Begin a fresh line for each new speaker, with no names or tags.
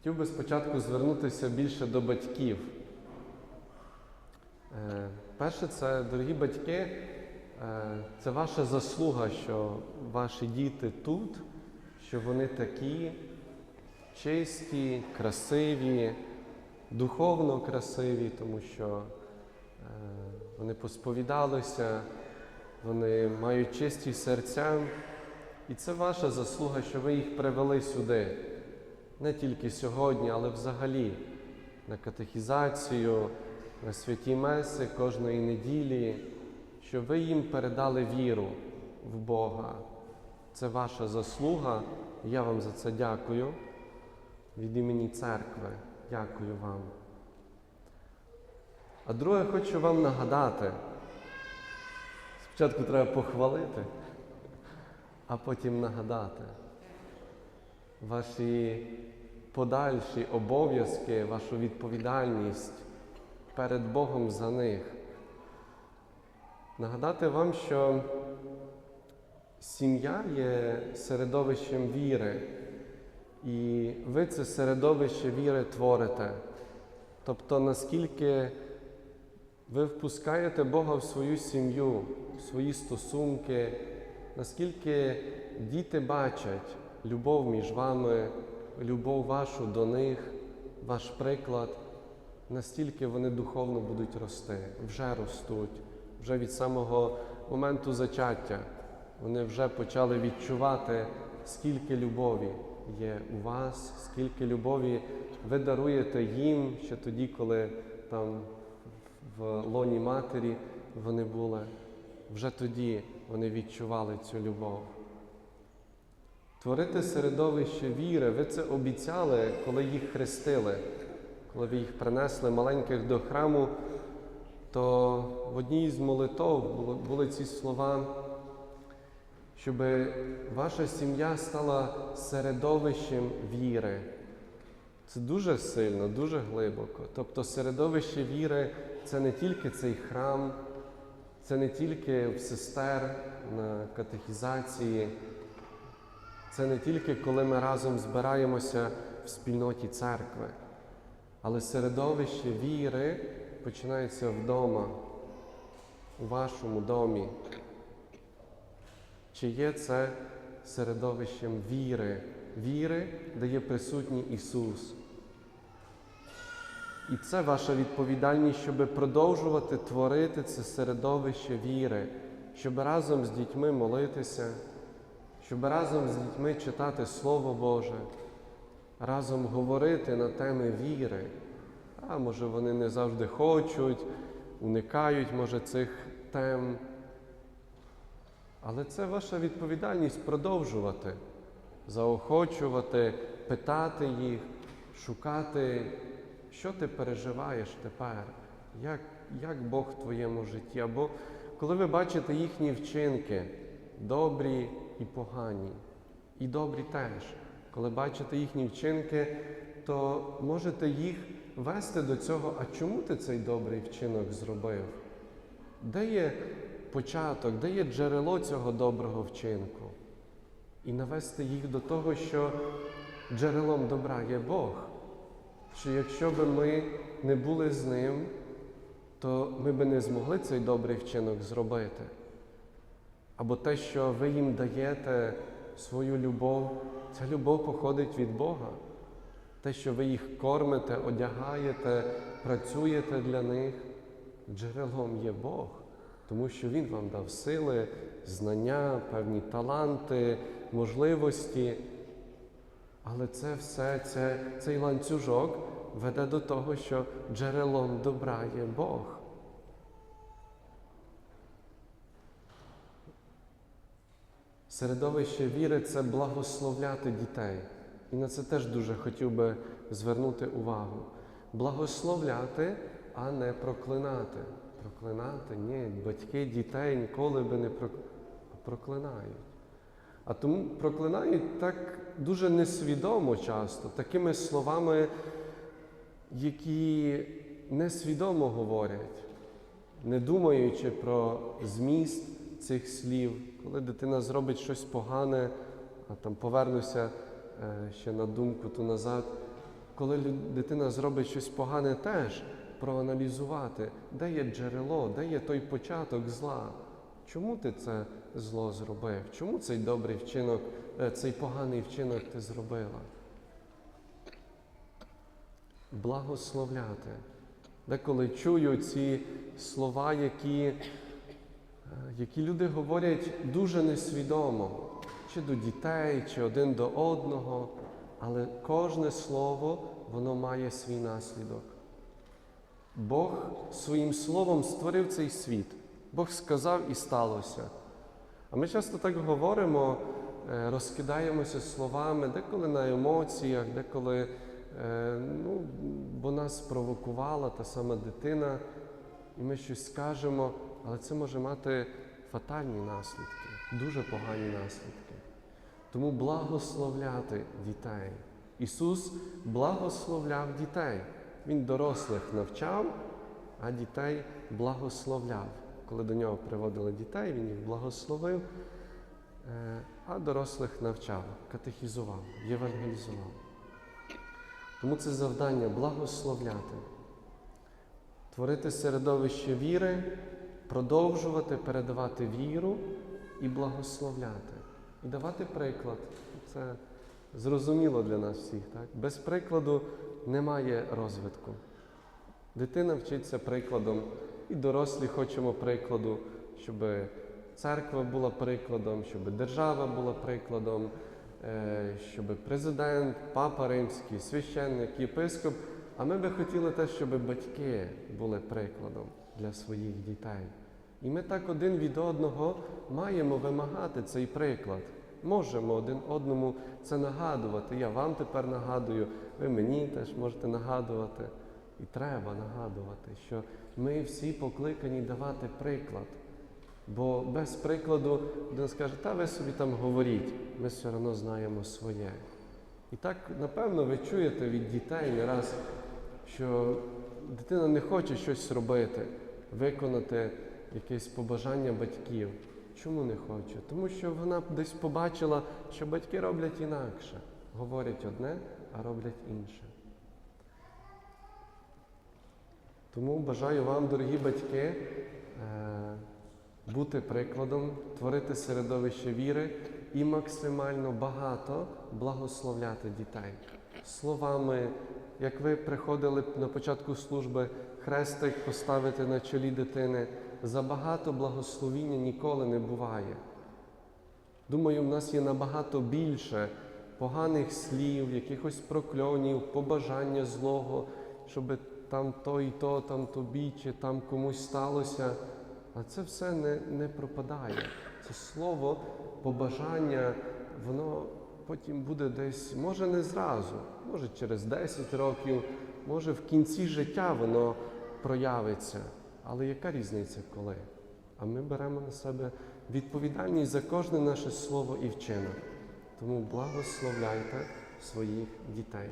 Хотів би спочатку звернутися більше до батьків. Е, Перше, це, дорогі батьки, е, це ваша заслуга, що ваші діти тут, що вони такі чисті, красиві, духовно красиві, тому що е, вони посповідалися, вони мають чисті серця. І це ваша заслуга, що ви їх привели сюди. Не тільки сьогодні, але взагалі на катехізацію, на святі меси кожної неділі, що ви їм передали віру в Бога. Це ваша заслуга. Я вам за це дякую. Від імені церкви. Дякую вам. А друге, хочу вам нагадати. Спочатку треба похвалити, а потім нагадати ваші подальші обов'язки, вашу відповідальність перед Богом за них. Нагадати вам, що сім'я є середовищем віри, і ви це середовище віри творите. Тобто, наскільки ви впускаєте Бога в свою сім'ю, в свої стосунки, наскільки діти бачать любов між вами, любов вашу до них, ваш приклад, настільки вони духовно будуть рости, вже ростуть, вже від самого моменту зачаття. Вони вже почали відчувати, скільки любові є у вас, скільки любові ви даруєте їм ще тоді, коли там в лоні матері вони були. Вже тоді вони відчували цю любов. Творити середовище віри, ви це обіцяли, коли їх хрестили, коли ви їх принесли маленьких до храму, то в одній з молитов були ці слова, щоб ваша сім'я стала середовищем віри. Це дуже сильно, дуже глибоко. Тобто середовище віри це не тільки цей храм, це не тільки сестер на катехізації, це не тільки коли ми разом збираємося в спільноті церкви, але середовище віри починається вдома, у вашому домі. Чи є це середовищем віри, віри, де є присутній Ісус? І це ваша відповідальність, щоб продовжувати творити це середовище віри, щоб разом з дітьми молитися, щоб разом з дітьми читати Слово Боже, разом говорити на теми віри. А може вони не завжди хочуть, уникають, може, цих тем. Але це ваша відповідальність продовжувати, заохочувати, питати їх, шукати, що ти переживаєш тепер, як, як Бог в твоєму житті. Або коли ви бачите їхні вчинки, добрі і погані, і добрі теж. Коли бачите їхні вчинки, то можете їх вести до цього, а чому ти цей добрий вчинок зробив? Де є початок, де є джерело цього доброго вчинку? І навести їх до того, що джерелом добра є Бог. Що якщо б ми не були з ним, то ми би не змогли цей добрий вчинок зробити. Або те, що ви їм даєте свою любов, ця любов походить від Бога. Те, що ви їх кормите, одягаєте, працюєте для них, джерелом є Бог, тому що Він вам дав сили, знання, певні таланти, можливості. Але це все, це, цей ланцюжок веде до того, що джерелом добра є Бог. Середовище віри це благословляти дітей. І на це теж дуже хотів би звернути увагу. Благословляти, а не проклинати. Проклинати, ні, батьки дітей ніколи би не проклинають. А тому проклинають так дуже несвідомо часто, такими словами, які несвідомо говорять, не думаючи про зміст цих слів, коли дитина зробить щось погане, а там повернуся е, ще на думку ту назад, коли дитина зробить щось погане, теж проаналізувати, де є джерело, де є той початок зла. Чому ти це зло зробив? Чому цей добрий вчинок, е, цей поганий вчинок ти зробила? Благословляти. Деколи чую ці слова, які, які люди говорять дуже несвідомо, чи до дітей, чи один до одного, але кожне слово воно має свій наслідок. Бог своїм словом створив цей світ. Бог сказав і сталося. А ми часто так говоримо, е, розкидаємося словами, деколи на емоціях, деколи е, ну, бо нас спровокувала та сама дитина, і ми щось скажемо, але це може мати фатальні наслідки, дуже погані наслідки. Тому благословляти дітей. Ісус благословляв дітей. Він дорослих навчав, а дітей благословляв. Коли до нього приводили дітей, він їх благословив, е, а дорослих навчав, катехізував, євангелізував. Тому це завдання благословляти, творити середовище віри, продовжувати передавати віру і благословляти, і давати приклад. Це зрозуміло для нас всіх. Так? Без прикладу немає розвитку. Дитина вчиться прикладом, і дорослі хочемо прикладу, щоб церква була прикладом, щоб держава була прикладом, е, щоб президент, папа римський, священник, єпископ. А ми би хотіли те, щоб батьки були прикладом для своїх дітей. І ми так один від одного маємо вимагати цей приклад. Можемо один одному це нагадувати. Я вам тепер нагадую, ви мені теж можете нагадувати. І треба нагадувати, що ми всі покликані давати приклад. Бо без прикладу один скаже, та ви собі там говоріть, ми все одно знаємо своє. І так, напевно, ви чуєте від дітей не раз, що дитина не хоче щось робити, виконати якесь побажання батьків. Чому не хоче? Тому що вона десь побачила, що батьки роблять інакше. Говорять одне, а роблять інше. Тому бажаю вам, дорогі батьки, е, бути прикладом, творити середовище віри і максимально багато благословляти дітей. Словами, як ви приходили на початку служби, хрестик поставити на чолі дитини, забагато благословіння ніколи не буває. Думаю, в нас є набагато більше поганих слів, якихось прокльонів, побажання злого, щоб там то і то, там тобі, чи там комусь сталося. А це все не, не пропадає. Це слово, побажання, воно потім буде десь, може не зразу, може через 10 років, може в кінці життя воно проявиться. Але яка різниця коли? А ми беремо на себе відповідальність за кожне наше слово і вчинок. Тому благословляйте своїх дітей.